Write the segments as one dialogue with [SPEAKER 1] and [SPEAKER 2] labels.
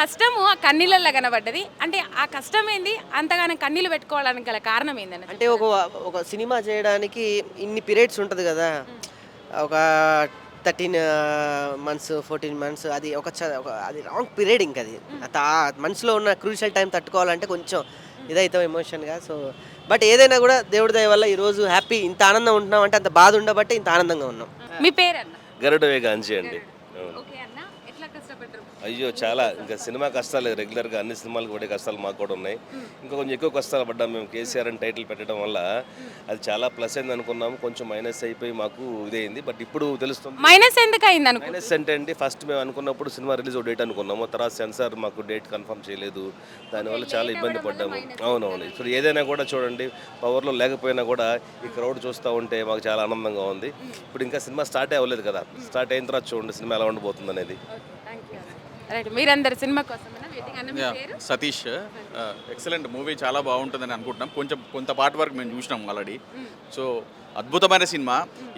[SPEAKER 1] కష్టము ఆ కన్నీళ్ళల్లో కనబడ్డది. అంటే ఆ కష్టం ఏంది అంతగానో కన్నీళ్ళు పెట్టుకోవడానికి గల కారణం ఏందని
[SPEAKER 2] అంటే ఒక ఒక సినిమా చేయడానికి ఇన్ని పీరియడ్స్ ఉంటుంది కదా. ఒక థర్టీన్ మంత్స్ ఫోర్టీన్ మంత్స్ అది ఒక చ- ఒక అది రాంగ్ పీరియడ్ ఇంకా అది. అత- ఆ మనసులో ఉన్న క్రూషియల్ టైం తట్టుకోవాలంటే కొంచెం ఇదైతాం ఎమోషన్గా సో బట్ ఏదైనా కూడా దేవుడి దయ వల్ల ఈరోజు హ్యాపీ ఇంత ఆనందం ఉంటున్నాం అంటే అంత బాధ ఉండబట్టే ఇంత ఆనందంగా ఉన్నాం.
[SPEAKER 1] మీ పేరు అన్న
[SPEAKER 3] గరుడ. వేగ అంచి అండి అయ్యో చాలా. ఇంకా సినిమా కష్టాలు రెగ్యులర్గా అన్ని సినిమాలకు పడే కష్టాలు మాకు కూడా ఉన్నాయి. ఇంకా కొంచెం ఎక్కువ కష్టాలు పడ్డాం మేము. కేసీఆర్ అని టైటిల్ పెట్టడం వల్ల అది చాలా ప్లస్ అయింది అనుకున్నాము కొంచెం మైనస్ అయిపోయి మాకు ఇదైంది. బట్ ఇప్పుడు తెలుస్తుంది.
[SPEAKER 1] మైనస్ ఎందుకు అయింది
[SPEAKER 3] మైనస్ అంటే అండి ఫస్ట్ మేము అనుకున్నప్పుడు సినిమా రిలీజ్ డేట్ అనుకున్నాము. తర్వాత సెన్సార్ మాకు డేట్ కన్ఫర్మ్ చేయలేదు. దానివల్ల చాలా ఇబ్బంది పడ్డాము. అవునవును. ఇప్పుడు ఏదైనా కూడా చూడండి పవర్లో లేకపోయినా కూడా ఈ క్రౌడ్ చూస్తూ ఉంటే మాకు చాలా ఆనందంగా ఉంది. ఇప్పుడు ఇంకా సినిమా స్టార్ట్ అవ్వలేదు కదా. స్టార్ట్ అయిన తర్వాత చూడండి సినిమా ఎలా ఉండబోతుంది అనేది.
[SPEAKER 1] రైట్ మీరందరు సినిమా కోసం
[SPEAKER 4] సతీష్. ఎక్సలెంట్ మూవీ చాలా బాగుంటుందని అనుకుంటున్నాం. కొంచెం కొంత పార్ట్ వరకు మేము చూసినాం ఆల్రెడీ. సో అద్భుతమైన సినిమా.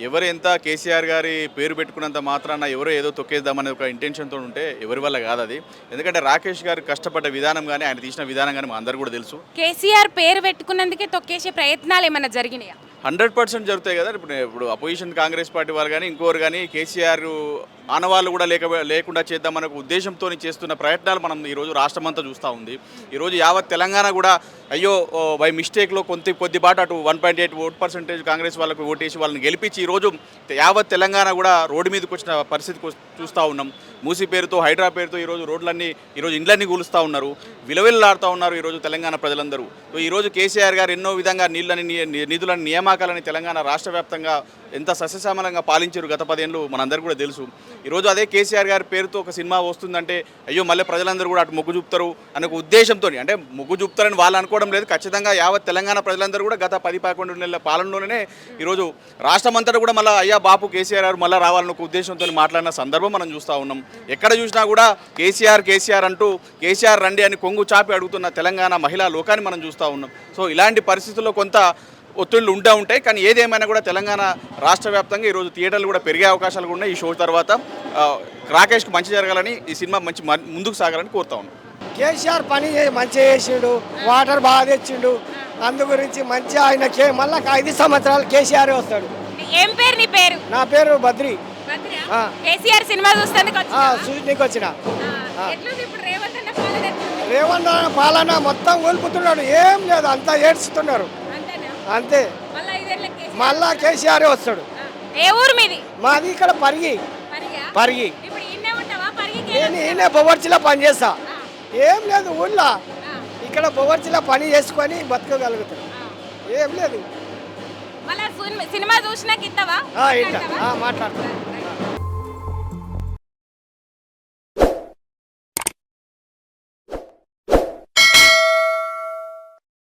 [SPEAKER 4] ఎవరు ఎంత కేసీఆర్ గారి పేరు పెట్టుకున్నంత మాత్రాన ఎవరో ఏదో తొక్కేద్దామనే ఒక ఇంటెన్షన్తో ఉంటే ఎవరి వల్ల కాదు అది ఎందుకంటే రాకేష్ గారు కష్టపడ్డ విధానం కానీ ఆయన తీసిన విధానం కానీ మా అందరు కూడా తెలుసు.
[SPEAKER 1] కేసీఆర్ పేరు పెట్టుకున్నందుకే తొక్కేసే ప్రయత్నాలు ఏమైనా జరిగినాయా?
[SPEAKER 4] హండ్రెడ్ పర్సెంట్ జరుగుతాయి కదా. ఇప్పుడు ఇప్పుడు అపోజిషన్ కాంగ్రెస్ పార్టీ వాళ్ళు కానీ ఇంకోరు కానీ కేసీఆర్ ఆనవాళ్ళు కూడా లేక లేకుండా చేద్దామనే ఒక ఉద్దేశంతో చేస్తున్న ప్రయత్నాలు మనం ఈరోజు రాష్ట్రమంతా చూస్తూ ఉంది. ఈరోజు యావత్ తెలంగాణ కూడా అయ్యో బై మిస్టేక్లో కొంత కొద్దిపాటు అటు one point eight vote percentage Congress వాళ్ళకు ఓటేసి వాళ్ళని గెలిపించి ఈరోజు యావత్ తెలంగాణ కూడా రోడ్డు మీదకి వచ్చిన పరిస్థితికి చూస్తూ ఉన్నాం. మూసి పేరుతో హైడ్రా పేరుతో ఈరోజు రోడ్లన్నీ ఈరోజు ఇండ్లన్నీ కూలుస్తూ ఉన్నారు. విలవిల్లాడుతూ ఉన్నారు ఈరోజు తెలంగాణ ప్రజలందరూ. సో ఈరోజు కేసీఆర్ గారు ఎన్నో విధంగా నీళ్ళని నిధులని నియామకాలని తెలంగాణ రాష్ట్ర వ్యాప్తంగా ఎంత సస్యశ్యామలంగా పాలించారు గత పదేళ్ళు మనందరికీ కూడా తెలుసు. ఈరోజు అదే కేసీఆర్ గారి పేరుతో ఒక సినిమా వస్తుందంటే అయ్యో మళ్ళీ ప్రజలందరూ కూడా అటు మొగ్గు చూపుతారు అనే ఒక ఉద్దేశంతో అంటే మొగ్గు చూపుతారని వాళ్ళు అనుకోవడం లేదు. ఖచ్చితంగా యావత్ తెలంగాణ ప్రజలందరూ కూడా గత పది పదకొండు నెలల పాలనలోనే ఈరోజు రాష్ట్రం అంతటా కూడా మళ్ళీ అయ్యా బాపు కేసీఆర్ గారు మళ్ళీ రావాలన్న ఒక ఉద్దేశంతో మాట్లాడిన సందర్భం మనం చూస్తూ ఉన్నాం. ఎక్కడ చూసినా కూడా కేసీఆర్ కేసీఆర్ అంటూ కేసీఆర్ రండి అని కొంగు చాపి అడుగుతున్న తెలంగాణ మహిళా లోకాన్ని మనం చూస్తూ ఉన్నాం. సో ఇలాంటి పరిస్థితుల్లో కొంత ఒత్తిళ్ళు ఉంటూ ఉంటాయి. కానీ ఏదేమైనా కూడా తెలంగాణ రాష్ట్ర వ్యాప్తంగా ఈరోజు థియేటర్లు కూడా పెరిగే అవకాశాలు కూడా ఉన్నాయి. ఈ షో తర్వాత ఆ, రాకేష్కి మంచి జరగాలని ఈ సినిమా మంచి ముందుకు సాగాలని కోరుతా ఉన్నాం.
[SPEAKER 5] కేసీఆర్ పని మంచిగా చేసిండు. వాటర్ బాగా తెచ్చిండు. అందు గురించి మంచి ఆయన మళ్ళా ఐదు సంవత్సరాలు కేసీఆర్ వస్తాడు.
[SPEAKER 1] ఏం పేరు నీ పేరు?
[SPEAKER 5] నా పేరు బద్రి.
[SPEAKER 1] కేసీఆర్ సినిమా చూస్తానికి
[SPEAKER 5] ఆ, చూడనీకి వచ్చిన.
[SPEAKER 1] రేవంత్ పాలన
[SPEAKER 5] మొత్తం కోల్పుతున్నాడు. ఏం లేదు అంతా ఏడ్చుతున్నారు అంతే.
[SPEAKER 1] మళ్ళా కేసీఆర్
[SPEAKER 5] వస్తాడు.
[SPEAKER 1] ఏ ఊరు మీది?
[SPEAKER 5] మాది ఇక్కడ పరిగి.
[SPEAKER 1] పరిగా?
[SPEAKER 5] నేను ఈయన బొవర్చిలో పని చేస్తా. ఏం లేదు ఊళ్ళో ఇక్కడ బొవర్చిలో పని చేసుకొని బతకగలుగుతాం. ఏం లేదు.
[SPEAKER 1] సినిమా- చూసినాక ఇస్తావా?
[SPEAKER 5] మాట్లాడతా.